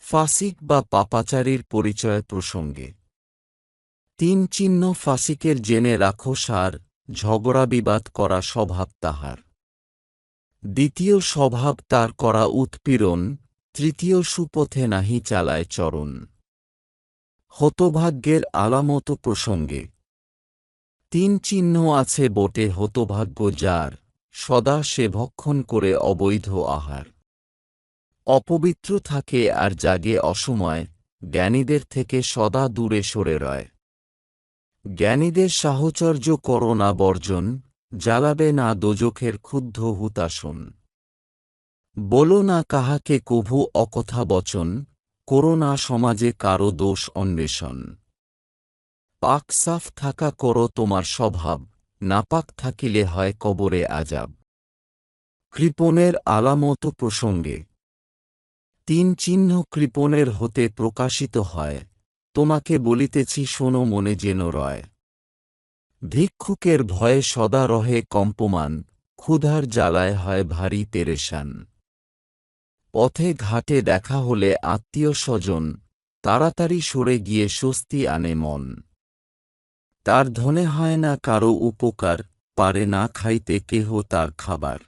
ফাসিক বা পাপাচারীর পরিচয় প্রসঙ্গে। তিন চিহ্ন ফাসিকের জেনে রাখো সার, ঝগড়া বিবাদ করা স্বভাব তাহার। দ্বিতীয় স্বভাব তার করা উৎপীড়ন, তৃতীয় সুপথে নাহি চালায় চরণ। হতভাগ্যের আলামত প্রসঙ্গে। তিন চিহ্ন আছে বটে হতভাগ্য যার, সদা সে ভক্ষণ করে অবৈধ আহার। অপবিত্র থাকে আর জাগে অসময়, জ্ঞানীদের থেকে সদা দূরে সরে রয়। জ্ঞানীদের সাহচর্য করো না বর্জন, জ্বালাবে না দোজখের ক্ষুদ্ধ হুতাসন বলো না কাহাকে কভু অকথা বচন, করো না সমাজে কারও দোষ অন্বেষণ। পাক সাফ থাকা করো তোমার স্বভাব, নাপাক থাকিলে হয় কবরে আজাব। কৃপণের আলামত প্রসঙ্গে তিন চিহ্ন কৃপণের হতে প্রকাশিত হয়। তোমাকে বলিতেছি, শোনো মনে যেন রয়। ভিক্ষুকের ভয়ে সদা রহে কম্পমান, ক্ষুধার জ্বালায় হয় ভারী পেরেশান পথে ঘাটে দেখা হলে আত্মীয় স্বজন, তাড়াতাড়ি সরে গিয়ে স্বস্তি আনে মন। তার ধনে হয় না কারও উপকার, পারে না খাইতে কেহ তার খাবার।